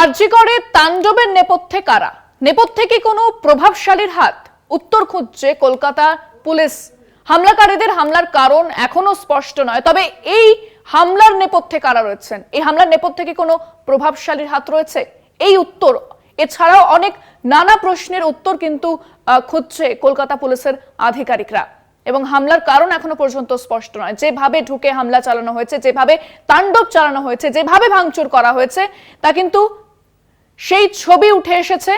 আরজি করে তাণ্ডবের নেপথ্যে কারা? নেপথ্যে কি কোনো প্রভাবশালীর হাত? উত্তর খুঁজছে কলকাতা পুলিশ। হামলাকারীদের হামলার কারণ এখনও স্পষ্ট নয়, তবে এই হামলার নেপথ্যে কারা রয়েছেন? এই হামলার নেপথ্যে কি কোনো প্রভাবশালীর হাত রয়েছে? এই উত্তর। এছাড়াও অনেক নানা প্রশ্নের উত্তর কিন্তু খুঁজছে কলকাতা পুলিশের আধিকারিকরা। এবং হামলার কারণ এখনও পর্যন্ত স্পষ্ট নয়। যেভাবে ঢুকে হামলা চালানো হয়েছে, যেভাবে তাণ্ডব চালানো হয়েছে, যেভাবে ভাঙচুর করা হয়েছে, তা কিন্তু সেই ছবি উঠে এসেছে।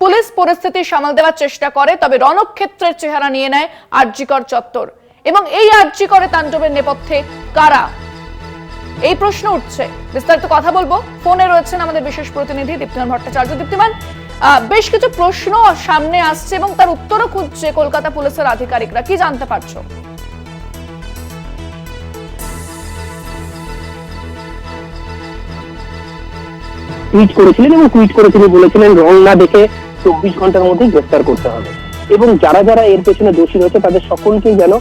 পুলিশ পরিস্থিতি সামাল দেওয়ার চেষ্টা করে, তবে রণক্ষেত্রের চেহারা নিয়ে নেয় আরজিকর চত্বর। এবং এই আরজিকরে তাণ্ডবের নেপথ্যে কারা? এই প্রশ্ন উঠছে। বিস্তারিত কথা বলব। ফোনে রয়েছেন আমাদের বিশেষ প্রতিনিধি দীপ্তিমান ভট্টাচার্য। দীপ্তিমান বেশ কিছু প্রশ্ন সামনে আসছে এবং তার উত্তরও খুঁজছে কলকাতা পুলিশের আধিকারিকরা। কি জানতে পারছ? টুইট করেছিলেন এবং টুইট করে তিনি বলেছিলেন রং না দেখে চব্বিশ ঘণ্টার মধ্যেই গ্রেফতার করতে হবে। এবং যারা যারা এর পেছনে দোষী রয়েছে তাদের সকলকেই যেন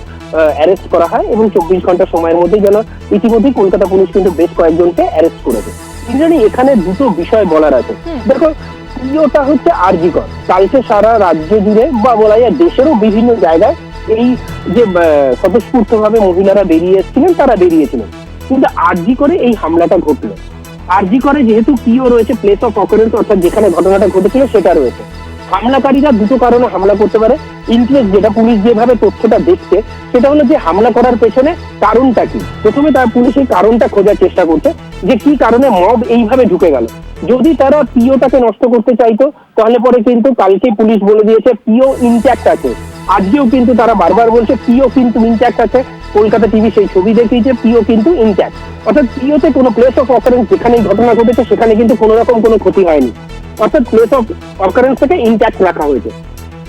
অ্যারেস্ট করা হয় এবং চব্বিশ ঘণ্টা সময়ের মধ্যেই যেন ইতিমধ্যেই কলকাতা পুলিশ কিন্তু বেশ কয়েকজনকে অ্যারেস্ট করেছে ইন্দ্রাণী এখানে দুটো বিষয় বলার আছে। দেখো প্রিয়টা হচ্ছে আরজিকর। কালকে সারা রাজ্য জুড়ে বা বলা যায় দেশেরও বিভিন্ন জায়গায় এই যে স্বতঃস্ফূর্ত ভাবে মহিলারা বেরিয়ে এসেছিলেন তারা বেরিয়েছিলেন। কিন্তু আরজি করে এই হামলাটা ঘটলো। আরজি করে যেহেতু পিও রয়েছে প্লেস অফ অকারেন্স অর্থাৎ যেখানে ঘটনাটা ঘটেছিল সেটা রয়েছে। হামলাকারীরা দুটো কারণে হামলা করতে পারে। ইন্টারেস্ট যেটা পুলিশ যেভাবে তথ্যটা দেখছে, সেটা হলো যে হামলা করার পেছনে কারণটা কি? প্রথমে তার পুলিশ এই কারণটা খোঁজার চেষ্টা করছে যে কি কারণে মব এইভাবে ঢুকে গেল। যদি তারা পিওটাকে নষ্ট করতে চাইতো, তাহলে পরে কিন্তু কালকে পুলিশ বলে দিয়েছে পিও ইনট্যাক্ট আছে। আজকেও কিন্তু তারা বারবার বলছে পিও কিন্তু ইনট্যাক্ট আছে। কলকাতা টিভি সেই ছবি দেখেই দেখিয়েছে পিও কিন্তু ইনট্যাক্ট অর্থাৎ পিওতে কোনো প্লেস অফ অকারেন্স যেখানেই ঘটনা ঘটেছে, সেখানে কিন্তু কোনো রকম কোনো ক্ষতি হয়নি। অর্থাৎ প্লেস অফ অকারেন্স থেকে ইনট্যাক্ট রাখা হয়েছে।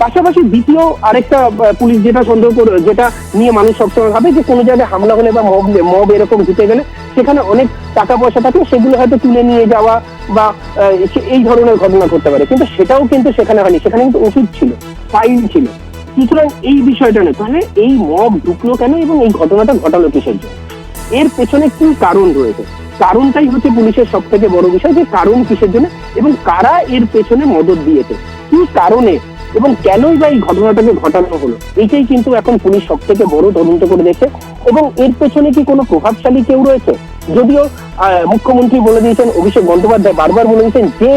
পাশাপাশি দ্বিতীয় আরেকটা পুলিশ যেটা সন্দেহ করে, যেটা নিয়ে মানুষ সবসময় ভাবে যে কোনো জায়গায় হামলা হলে বা মব মব এরকম ঢুকে গেলে সেখানে অনেক টাকা পয়সা থাকে, সেগুলো হয়তো তুলে নিয়ে যাওয়া বা এই ধরনের ঘটনা করতে পারে। কিন্তু সেটাও কিন্তু সেখানে হয়নি। সেখানে কিন্তু ওষুধ ছিল ফাইল ছিল। সুতরাং এই বিষয়টা নয় তাহলে এই মব ঢুকলো কেন এবং এই ঘটনাটা ঘটালো কিসের জন্য? এর পেছনে কি কারণ রয়েছে? কারণটাই হচ্ছে পুলিশের সব থেকে বড় বিষয় যে কারণ কিসের জন্য এবং কারা এর পেছনে মদত দিয়েছে? কি কারণে এবং কেনই বা এই ঘটনাটাকে ঘটানো হলো? এইটাই কিন্তু এখন পুলিশ সব থেকে বড় তদন্ত করে দেখছে। এবং এর পেছনে কি কোনো প্রভাবশালী কেউ রয়েছে? যদিও মুখ্যমন্ত্রী বলে দিয়েছেন, অভিষেক বন্দ্যোপাধ্যায় বারবার বলে দিয়েছেন, যে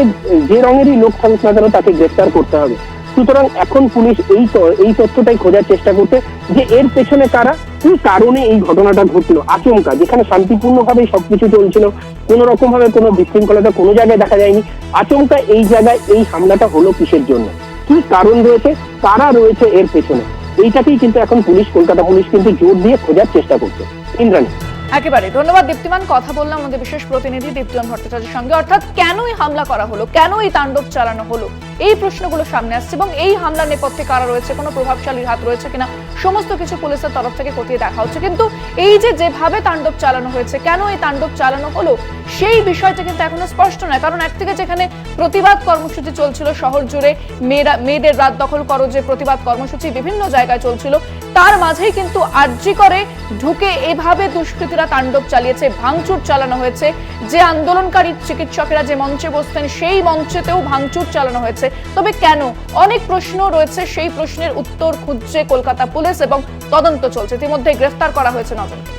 যে রঙেরই লোক থাকুক না কেন তাকে গ্রেফতার করতে হবে। সুতরাং এখন পুলিশ এই এই তথ্যটাই খোঁজার চেষ্টা করছে যে এর পেছনে কারা, কি কারণে এই ঘটনাটা ঘটলো, আচমকা, যেখানে শান্তিপূর্ণভাবে সবকিছু চলছিল, কোনো রকম ভাবে কোনো বিশৃঙ্খলতা কোনো জায়গায় দেখা যায়নি, আচমকা এই জায়গায় এই হামলাটা হলো কিসের জন্য? কি কারণ রয়েছে, কারা রয়েছে এর পেছনে? এইটাকেই কিন্তু এখন পুলিশ, কলকাতা পুলিশ কিন্তু জোর দিয়ে খোঁজার চেষ্টা করছে। ইন্দ্রাণী। একেবারে। ধন্যবাদ, দীপ্তিমান। কথা বললাম আমাদের বিশেষ প্রতিনিধি দীপ্তিমান ভট্টাচার্যের সঙ্গে। অর্থাৎ কেনই হামলা করা হলো? কেন এই তাণ্ডব চালানো হলো? এই প্রশ্নগুলো সামনে আসছে এবং এই হামলার নেপথ্যে কারা রয়েছে? কোনো প্রভাবশালীর হাত রয়েছে কিনা? সমস্ত কিছু পুলিশের তরফ থেকে খতিয়ে দেখা হচ্ছে। কিন্তু এই যে যেভাবে তাণ্ডব চালানো হয়েছে, কেন এই তাণ্ডব চালানো হলো? সেই বিষয়টা কিন্তু এখনও স্পষ্ট নয়। কারণ একদিকে যেখানে প্রতিবাদ কর্মসূচি চলছিল শহর জুড়ে, মেয়েরা মেয়েদের রাত দখল করো যে প্রতিবাদ কর্মসূচি বিভিন্ন জায়গায় চলছিল, তার মাঝেই কিন্তু আর্জি করে ঢুকে এভাবে দুষ্কৃতীরা তাণ্ডব চালিয়েছে, ভাঙচুর চালানো হয়েছে। যে আন্দোলনকারী চিকিৎসকেরা যে মঞ্চে বসতেন, সেই মঞ্চেতেও ভাঙচুর চালানো হয়েছে। তবে কেন? অনেক প্রশ্ন রয়েছে, সেই প্রশ্নের উত্তর খুঁজছে কলকাতা পুলিশ এবং তদন্ত চলছে। ইতিমধ্যে গ্রেফতার করা হয়েছে নজনকে